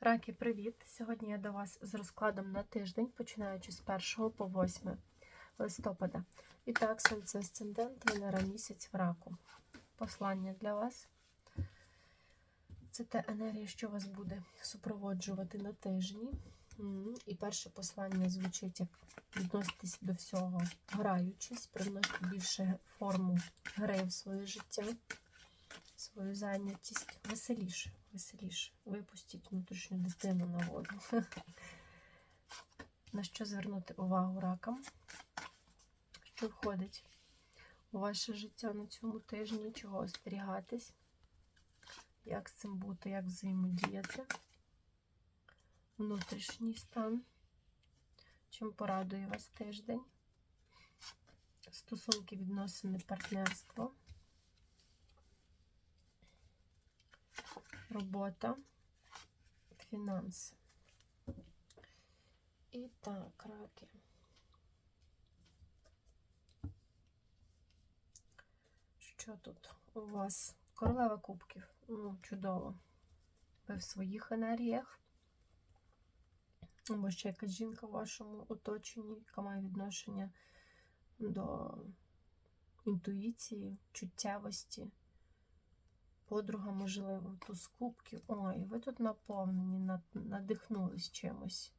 Раки, привіт! Сьогодні я до вас з розкладом на тиждень, починаючи з 1 по 8 листопада. І так, сонце асцендент, Венера місяць в раку. Послання для вас. Це та енергія, що вас буде супроводжувати на тижні. І перше послання звучить як відноситись до всього, граючись, привносити більше форму гри в своє життя, свою зайнятість. Веселіше, веселіше. Випустіть внутрішню дитину на воду. На що звернути увагу ракам? Що входить у ваше життя на цьому тижні, чого остерігатись? Як з цим бути, як взаємодіяти? Внутрішній стан. Чим порадує вас тиждень? Стосунки, відносини, партнерство. Робота, фінанси. І так, раки. Що тут у вас? Королева кубків. Ну, чудово. Ви в своїх енергіях. Або ще якась жінка в вашому оточенні, яка має відношення до інтуїції, чуттєвості. Подруга, можливо, туз кубків. Ой, ви тут наповнені, надихнулись чимось.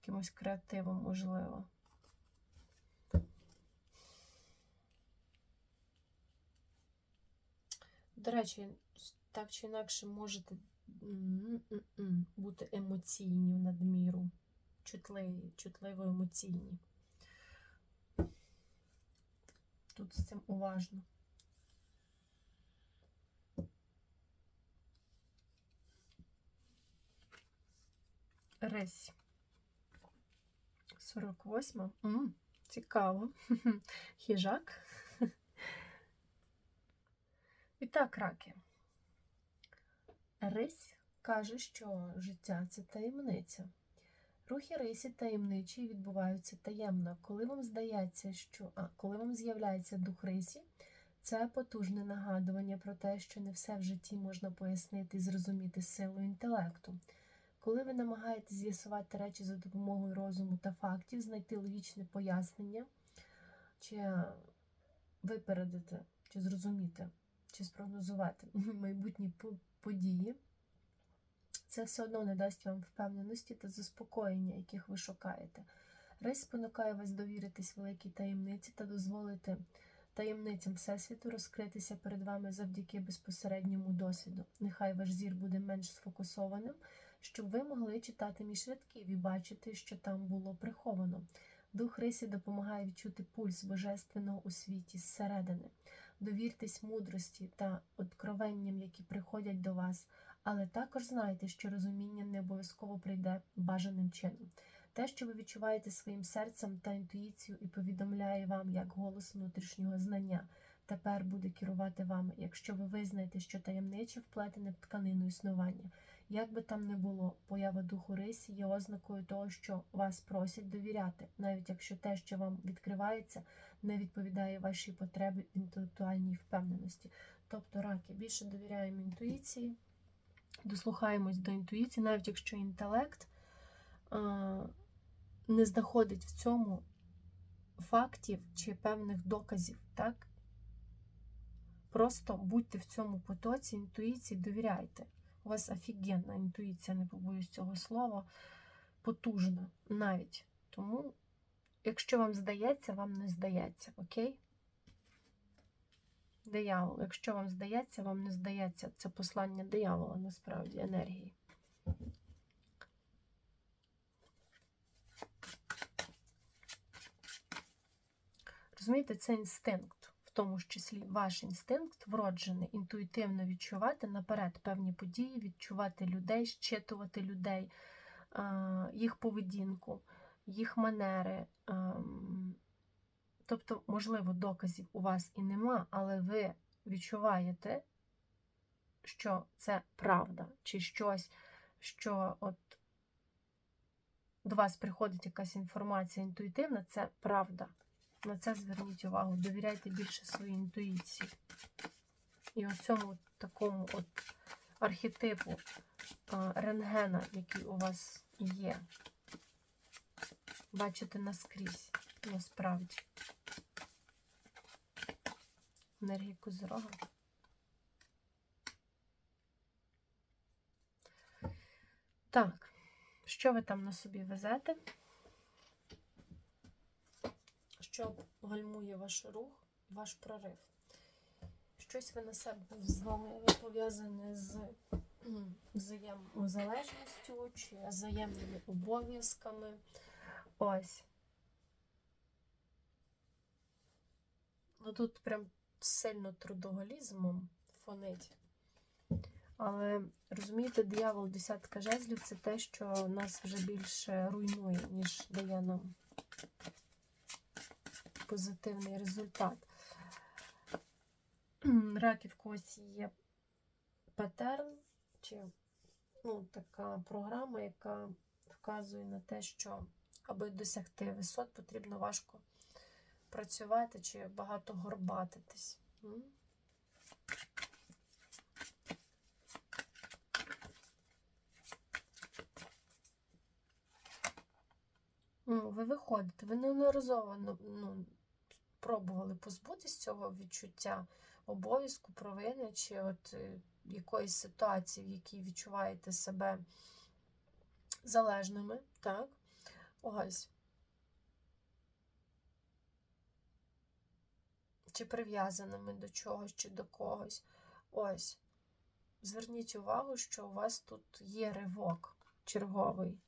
Якимось креативом, можливо. До речі, так чи інакше можете бути емоційні в надміру, чутливі, чутливо емоційні. Тут з цим уважно. Ресь. 48. М, цікаво. Хижак. І так, раки. Рись каже, що життя це таємниця. Рухи рисі таємничі відбуваються таємно. Коли вам здається, що а, коли вам з'являється дух рисі, це потужне нагадування про те, що не все в житті можна пояснити і зрозуміти силою інтелекту. Коли ви намагаєтесь з'ясувати речі за допомогою розуму та фактів, знайти логічне пояснення, чи випередити, чи зрозуміти, чи спрогнозувати майбутні події, це все одно не дасть вам впевненості та заспокоєння, яких ви шукаєте. Рейс спонукає вас довіритись великій таємниці та дозволити таємницям Всесвіту розкритися перед вами завдяки безпосередньому досвіду. Нехай ваш зір буде менш сфокусованим, щоб ви могли читати між рядків і бачити, що там було приховано. Дух Рисі допомагає відчути пульс божественного у світі зсередини. Довіртесь мудрості та откровенням, які приходять до вас, але також знайте, що розуміння не обов'язково прийде бажаним чином. Те, що ви відчуваєте своїм серцем та інтуїцією і повідомляє вам як голос внутрішнього знання, тепер буде керувати вами, якщо ви визнаєте, що таємниче вплетене в тканину існування. Як би там не було, поява духу рисі є ознакою того, що вас просять довіряти, навіть якщо те, що вам відкривається, не відповідає вашій потребі в інтелектуальній впевненості. Тобто, раки більше довіряємо інтуїції, дослухаємось до інтуїції, навіть якщо інтелект не знаходить в цьому фактів чи певних доказів, так? Просто будьте в цьому потоці інтуїції, довіряйте. У вас офігенна інтуїція, не побоюсь цього слова, потужна навіть. Тому, якщо вам здається, вам не здається, окей? Диявол. Якщо вам здається, вам не здається. Це послання диявола, насправді, енергії. Розумієте, це інстинкт, тому числі ваш інстинкт вроджений, інтуїтивно відчувати наперед певні події, відчувати людей, щитувати людей, їх поведінку, їх манери. ем, Тобто, можливо, доказів у вас і нема, але ви відчуваєте, що це правда, чи щось, що от до вас приходить якась інформація інтуїтивна, це правда. На це зверніть увагу. Довіряйте більше своїй інтуїції. І оцьому такому от архетипу рентгена, який у вас є. Бачите наскрізь, насправді. Енергії козирога. Так, що ви там на собі везете? Що гальмує ваш рух, ваш прорив? Щось ви на себе взяли пов'язане з взаємозалежністю чи взаємними обов'язками. Ось. Ну тут прям сильно трудоголізмом фонить. Але розумієте, диявол десятка жезлів це те, що нас вже більше руйнує, ніж дає нам позитивний результат. Раків когось є патерн, чи ну, така програма, яка вказує на те, що аби досягти висот, потрібно важко працювати чи багато горбатитись. Ну, ви виходите, ви неодноразово ну, ну, пробували позбутися цього відчуття обов'язку, провини, чи от е, якоїсь ситуації, в якій відчуваєте себе залежними, так? Ось. Чи прив'язаними до чогось, чи до когось. Ось. Зверніть увагу, що у вас тут є ривок черговий.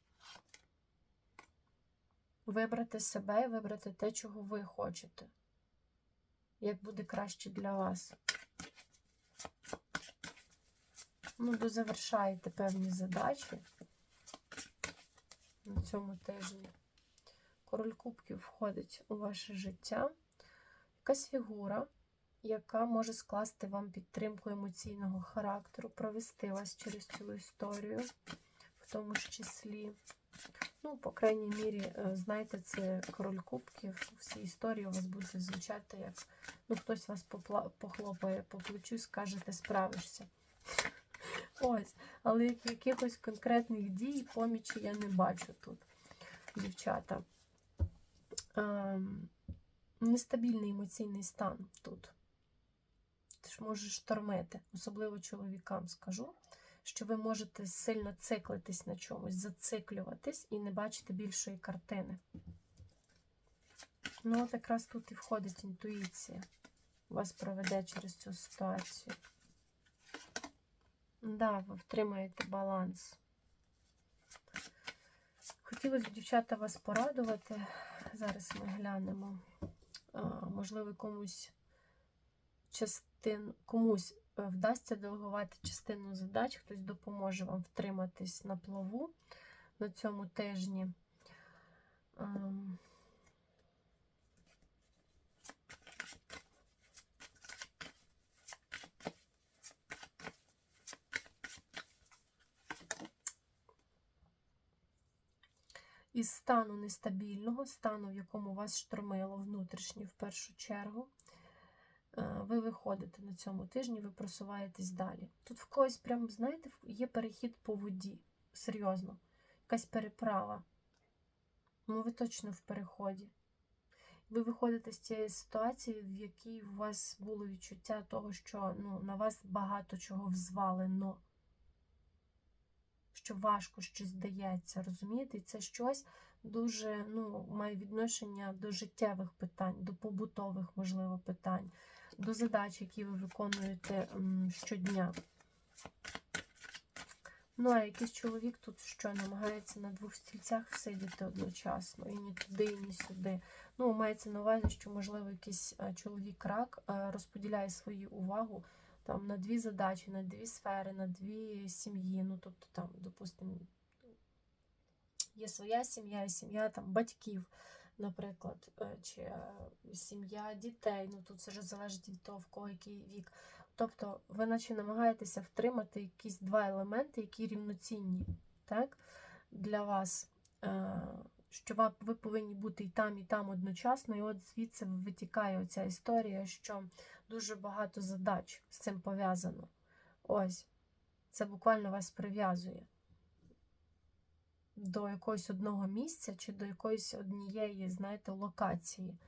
Вибрати себе і вибрати те, чого ви хочете. Як буде краще для вас. Ну, дозавершаєте певні задачі на цьому тижні. Король Кубків входить у ваше життя. Якась фігура, яка може скласти вам підтримку емоційного характеру, провести вас через цю історію, в тому ж числі. Ну, по крайній мірі, е, знаєте, це король кубків. Всі історії у вас будуть звучати, як ну, хтось вас попла- похлопає по плечу і скаже, ти справишся. Ось, але якихось конкретних дій, помічі я не бачу тут, дівчата. Ем, нестабільний емоційний стан тут. Ти ж можеш штормити, особливо чоловікам скажу що ви можете сильно циклитись на чомусь, зациклюватись і не бачити більшої картини. Ну, от якраз тут і входить інтуїція. Вас проведе через цю ситуацію. Да, ви втримаєте баланс. Хотілося б, дівчата, вас порадувати. Зараз ми глянемо. А, можливо, комусь частин, комусь вдасться делегувати частину задач, хтось допоможе вам втриматись на плаву на цьому тижні. Ем, Із стану нестабільного, стану, в якому вас штормило внутрішнє в першу чергу, ви виходите на цьому тижні, ви просуваєтесь далі. Тут в когось, прям, знаєте, є перехід по воді. Серйозно, якась переправа. Ну, ви точно в переході. Ви виходите з цієї ситуації, в якій у вас було відчуття того, що ну, на вас багато чого взвалено, що важко щось дається, розумієте? І це щось дуже ну, має відношення до життєвих питань, до побутових, можливо, питань, до задач, які ви виконуєте щодня. Ну, а якийсь чоловік тут що намагається на двох стільцях сидіти одночасно, і ні туди, і ні сюди. Ну, мається на увазі, що, можливо, якийсь чоловік-рак розподіляє свою увагу там, на дві задачі, на дві сфери, на дві сім'ї. Ну, тобто, там, допустимо, є своя сім'я, і сім'я там, батьків, наприклад, е, чи е, сім'я дітей. Ну, тут це вже залежить від того, в кого який вік. Тобто ви наче намагаєтеся втримати якісь два елементи, які рівноцінні так, для вас, е, що ви повинні бути і там, і там одночасно. І от звідси витікає оця історія, що дуже багато задач з цим пов'язано. Ось. Це буквально вас прив'язує до якогось одного місця чи до якоїсь однієї, знаєте, локації.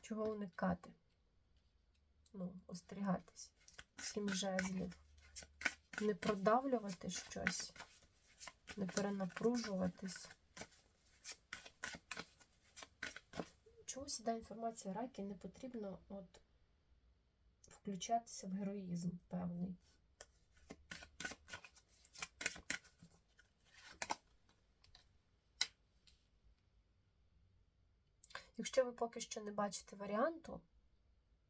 Чого уникати? Ну, остерігатись. Сім жезлів. Не продавлювати щось, не перенапружуватись. Чомусь іде інформація раки, не потрібно от включатися в героїзм певний. Якщо ви поки що не бачите варіанту,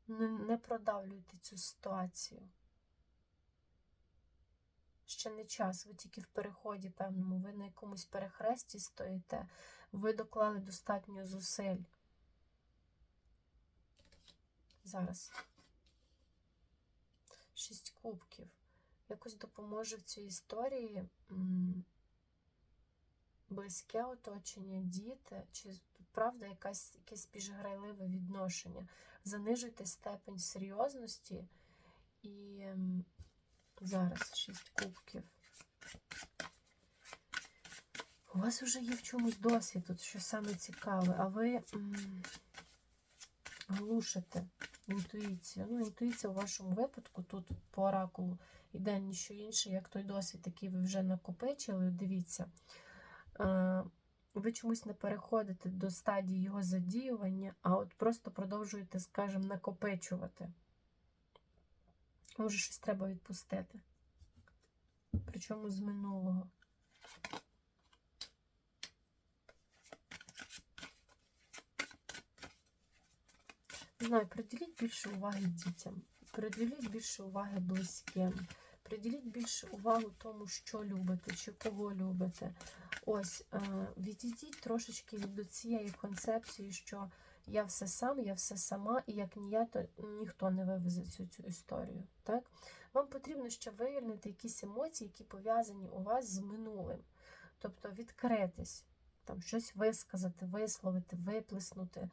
не, продавлюйте цю ситуацію. Ще не час, ви тільки в переході певному, ви на якомусь перехресті стоїте, ви доклали достатньо зусиль. Зараз. Шість кубків. Якось допоможе в цій історії близьке оточення, діти, чи правда якась, якесь більш відношення. Занижуйте степень серйозності і зараз шість кубків. У вас вже є в чомусь досвід, тут що саме цікаве, а ви глушите інтуїцію. Ну, інтуїція у вашому випадку тут по оракулу іде ніщо інше, як той досвід, який ви вже накопичили. Дивіться, е, ви чомусь не переходите до стадії його задіювання, а от просто продовжуєте, скажімо, накопичувати. Може, щось треба відпустити. Причому з минулого. Знаю, приділіть більше уваги дітям, приділіть більше уваги близьким, приділіть більше уваги тому, що любите, чи кого любите. Ось, е, відійдіть трошечки від цієї концепції, що я все сам, я все сама, і як ні я, то ніхто не вивезе цю, цю історію. Так? Вам потрібно ще вивільнити якісь емоції, які пов'язані у вас з минулим. Тобто відкритись, там щось висказати, висловити, виплеснути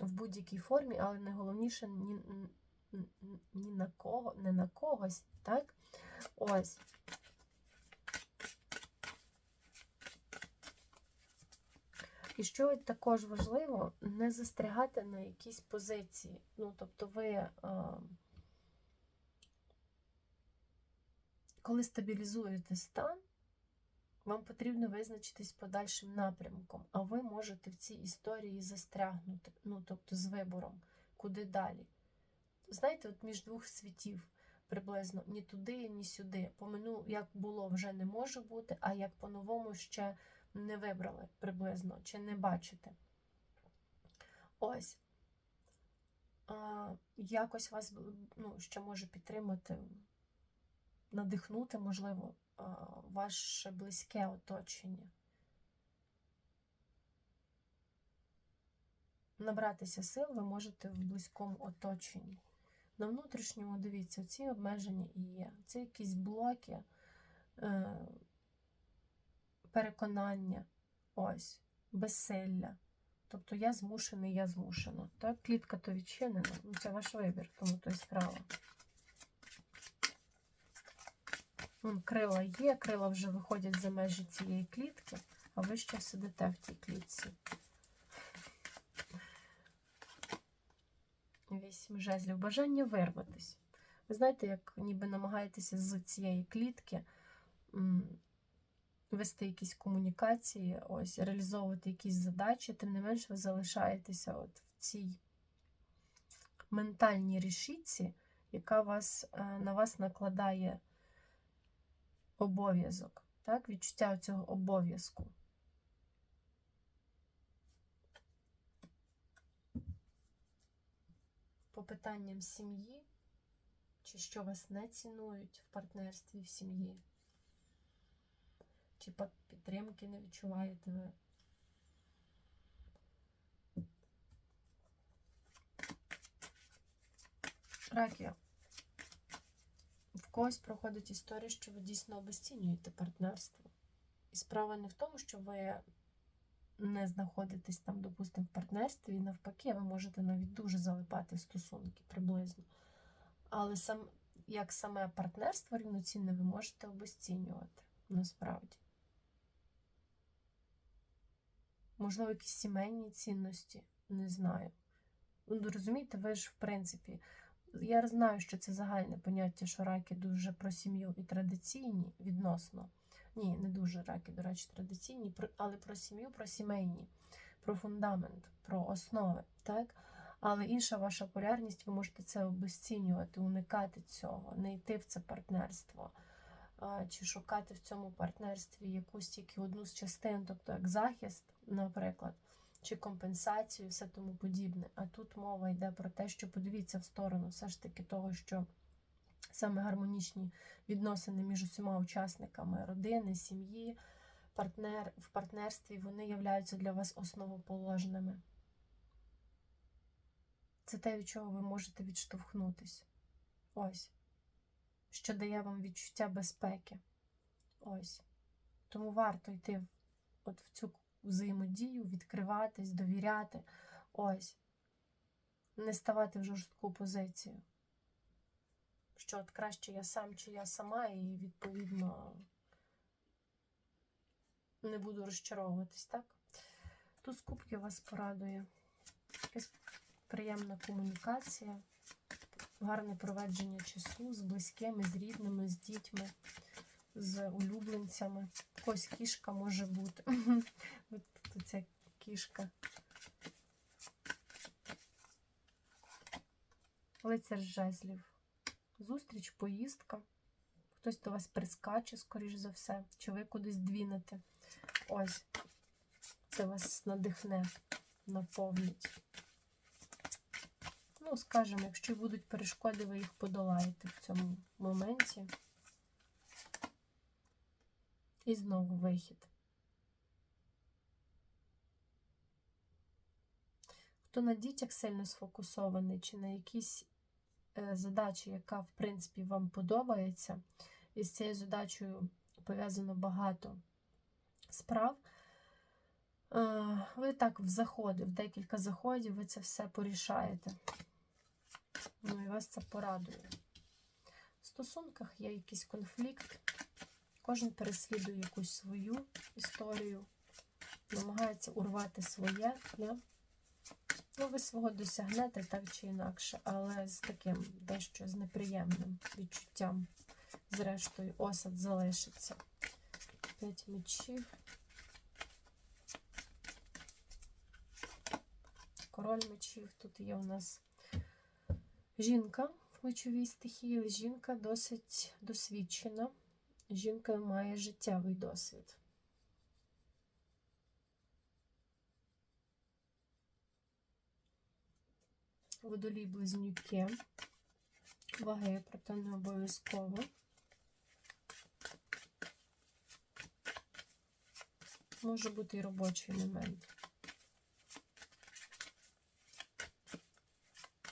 в будь-якій формі, але найголовніше ні, ні на кого, не на когось, так? Ось. І що також важливо, не застрягати на якійсь позиції. Ну, тобто, ви, коли стабілізуєте стан, вам потрібно визначитись подальшим напрямком, а ви можете в цій історії застрягнути, ну, тобто з вибором, куди далі. Знаєте, от між двох світів приблизно ні туди, ні сюди. Помину, як було, вже не може бути, а як по-новому ще не вибрали приблизно, чи не бачите. Ось. А, Якось вас ну, ще може підтримати, надихнути, можливо ваше близьке оточення. Набратися сил ви можете в близькому оточенні. На внутрішньому, дивіться, ці обмеження і є. Це якісь блоки, е, переконання, ось, безсилля. Тобто я змушений, я змушена. Так, клітка то відчинена, ну, це ваш вибір, тому то і справа. Крила є, крила вже виходять за межі цієї клітки, а ви ще сидите в тій клітці. Вісім жезлів. Бажання вирватися. Ви знаєте, як ніби намагаєтеся з цієї клітки вести якісь комунікації, ось, реалізовувати якісь задачі, тим не менш ви залишаєтеся от в цій ментальній рішітці, яка вас, е, на вас накладає обов'язок, так, відчуття цього обов'язку. По питанням сім'ї, чи що вас не цінують в партнерстві в сім'ї, чи підтримки не відчуваєте ви. Раки когось проходить історія, що ви дійсно обесцінюєте партнерство. І справа не в тому, що ви не знаходитесь там, допустимо, в партнерстві, і навпаки, ви можете навіть дуже залипати в стосунки приблизно. Але сам, як саме партнерство рівноцінне ви можете обесцінювати насправді. Можливо, якісь сімейні цінності, не знаю. Ну, розумієте, ви ж, в принципі, я знаю, що це загальне поняття, що раки дуже про сім'ю і традиційні відносно. Ні, не дуже раки, до речі, традиційні, але про сім'ю, про сімейні, про фундамент, про основи. так? Але інша ваша полярність, ви можете це обесцінювати, уникати цього, не йти в це партнерство, чи шукати в цьому партнерстві якусь тільки одну з частин, тобто як захист, наприклад, чи компенсацію, все тому подібне. А тут мова йде про те, що подивіться в сторону все ж таки того, що саме гармонічні відносини між усіма учасниками родини, сім'ї, партнер, в партнерстві, вони являються для вас основоположними. Це те, від чого ви можете відштовхнутись. Ось. Що дає вам відчуття безпеки. Ось. Тому варто йти от в цю взаємодію, відкриватись, довіряти. Ось. Не ставати в жорстку позицію. Що от краще я сам чи я сама, і, відповідно, не буду розчаровуватись, так? Тут кубки вас порадує. Якась приємна комунікація, гарне проведження часу з близькими, з рідними, з дітьми, з улюбленцями. Ось кішка може бути. Ось тут ця кішка. Лицар жезлів. Зустріч, поїздка. Хтось до вас прискаче, скоріш за все, чи ви кудись двінете. Ось, це вас надихне, наповнить. Ну, скажімо, якщо будуть перешкоди, ви їх подолаєте в цьому моменті. І знову вихід. Хто на дітях сильно сфокусований, чи на якійсь е, задачі, яка, в принципі, вам подобається, і з цією задачею пов'язано багато справ, е, ви так в заходи, в декілька заходів, ви це все порішаєте. Ну і вас це порадує. В стосунках є якийсь конфлікт, кожен переслідує якусь свою історію, намагається урвати своє. Yeah? Ну, ви свого досягнете так чи інакше, але з таким дещо з неприємним відчуттям. Зрештою, осад залишиться. П'ять мечів. Король мечів. Тут є у нас жінка в мечовій стихії, жінка досить досвідчена. Жінка має життєвий досвід. водолій близнюки. Ваги, проте не обов'язково. Може бути і робочий момент.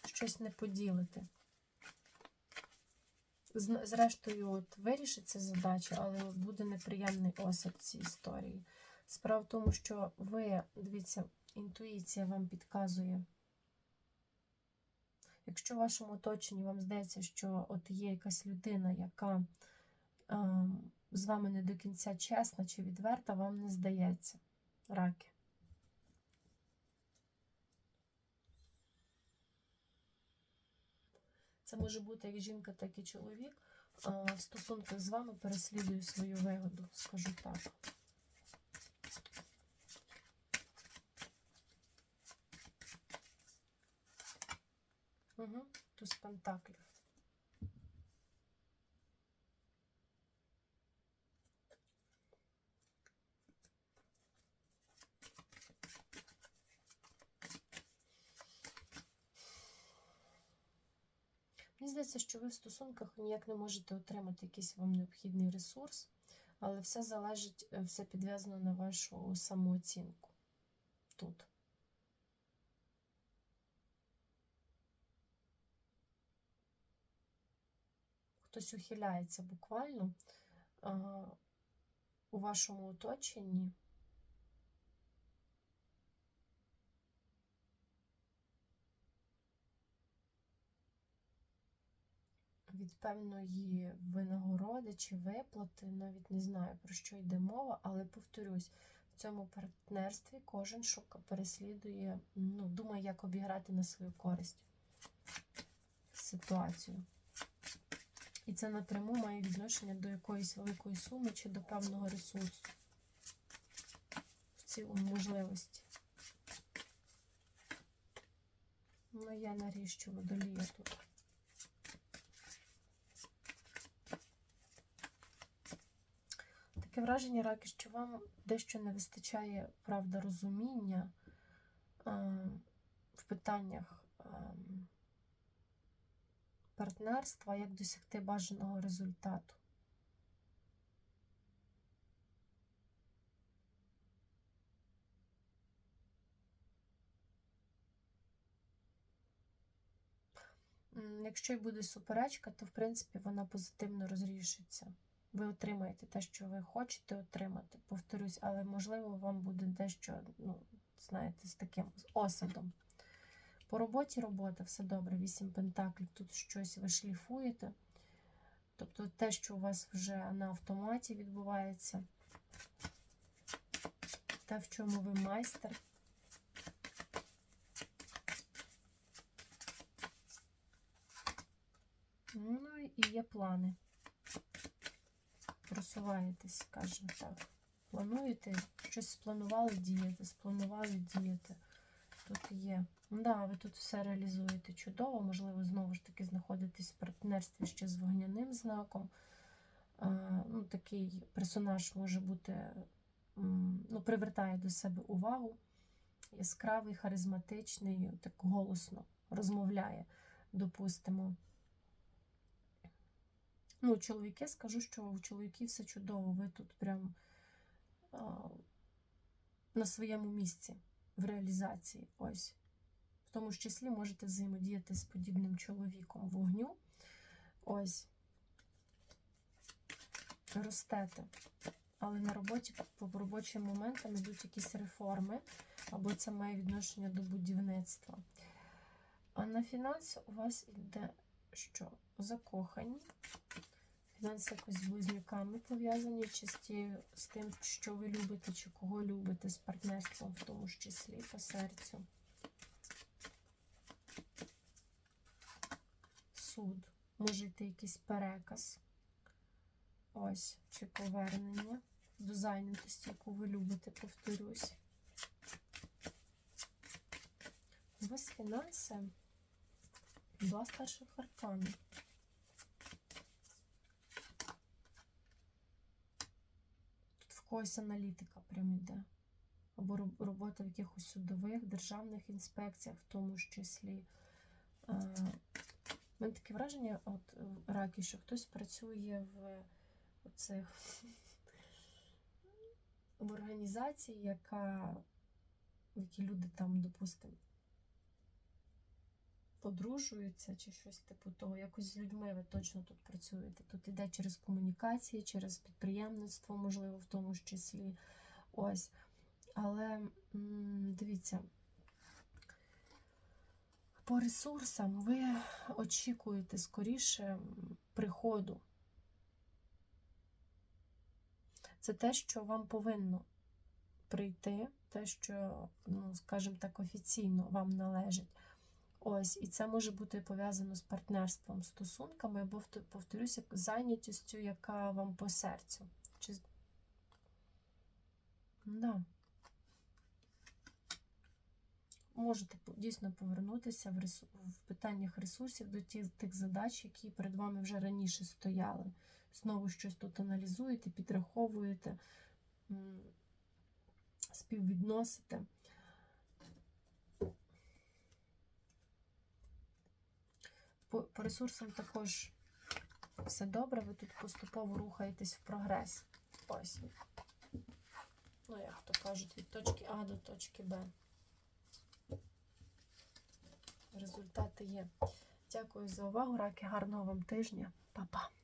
Щось не поділити. Зрештою, от вирішиться задача, але буде неприємний осад цій історії. Справа в тому, що ви, дивіться, інтуїція вам підказує. Якщо в вашому оточенні вам здається, що от є якась людина, яка е, з вами не до кінця чесна чи відверта, вам не здається раки. Це може бути як жінка, так і чоловік. В стосунках з вами переслідую свою вигоду, скажу так. Угу, туз пентаклів. Мені здається, що ви в стосунках ніяк не можете отримати якийсь вам необхідний ресурс, але все залежить, е, все підв'язано на вашу самооцінку тут. хтось ухиляється буквально у вашому оточенні. Від певної винагороди чи виплати, навіть не знаю про що йде мова, але повторюсь, в цьому партнерстві кожен шука переслідує, ну, думає, як обіграти на свою користь ситуацію. І це напряму має відношення до якоїсь великої суми чи до певного ресурсу в цілому можливості. Ну, я наріжчу водолія тут. Таке враження, раки, що вам дещо не вистачає, правда, розуміння в питаннях партнерства, як досягти бажаного результату. Якщо й буде суперечка, то в принципі вона позитивно розрішиться. Ви отримаєте те, що ви хочете отримати. Повторюсь, але можливо вам буде дещо, ну, знаєте, з таким осадом. По роботі робота, все добре, 8 пентаклів, тут щось ви шліфуєте. Тобто те, що у вас вже на автоматі відбувається, те, в чому ви майстер. Ну і є плани. Просуваєтесь, скажімо так. Плануєте, щось спланували діяти, спланували діяти. Тут є. Да, ви тут все реалізуєте чудово, можливо, знову ж таки знаходитесь в партнерстві ще з вогняним знаком. А, ну, Такий персонаж може бути, ну, привертає до себе увагу. Яскравий, харизматичний, так голосно розмовляє, допустимо. Ну, чоловіки, скажу, що у чоловіків все чудово. Ви тут прям а, на своєму місці в реалізації. Ось. В тому ж числі можете взаємодіяти з подібним чоловіком вогню. Ось. Ростете. Але на роботі по робочим моментам йдуть якісь реформи, або це має відношення до будівництва. А на фінанси у вас йде що? Закохані. Фінанси якось з близнюками пов'язані, з, з тим, що ви любите, чи кого любите, з партнерством, в тому ж числі по серцю. Суд. Може йти якийсь переказ. Ось, чи повернення до зайнятості, яку ви любите, повторюсь. У вас фінанси. Два старших аркани. Тут в когось аналітика прям іде. Або робота в якихось судових, державних інспекціях, в тому ж числі. У мене таке враження, от е, раки, що хтось працює в оцих в організації, яка, в люди там, допустимо, одружуються чи щось типу того. Якось з людьми ви точно тут працюєте. Тут іде через комунікації, через підприємництво, можливо, в тому ж числі. Ось. Але дивіться, по ресурсам ви очікуєте скоріше приходу. Це те, що вам повинно прийти, те, що, ну, скажімо так, офіційно вам належить. Ось, і це може бути пов'язано з партнерством, стосунками, або, вто- повторюся, зайнятістю, яка вам по серцю. Чи... Да. Можете дійсно повернутися в, ресу... в питаннях ресурсів до ті- тих задач, які перед вами вже раніше стояли. Знову щось тут аналізуєте, підраховуєте, співвідносите. По, по ресурсам також все добре, ви тут поступово рухаєтесь в прогрес. Ось. Ну, як то кажуть, від точки А до точки Б. Результати є. Дякую за увагу, раки. Гарного вам тижня. Па-па.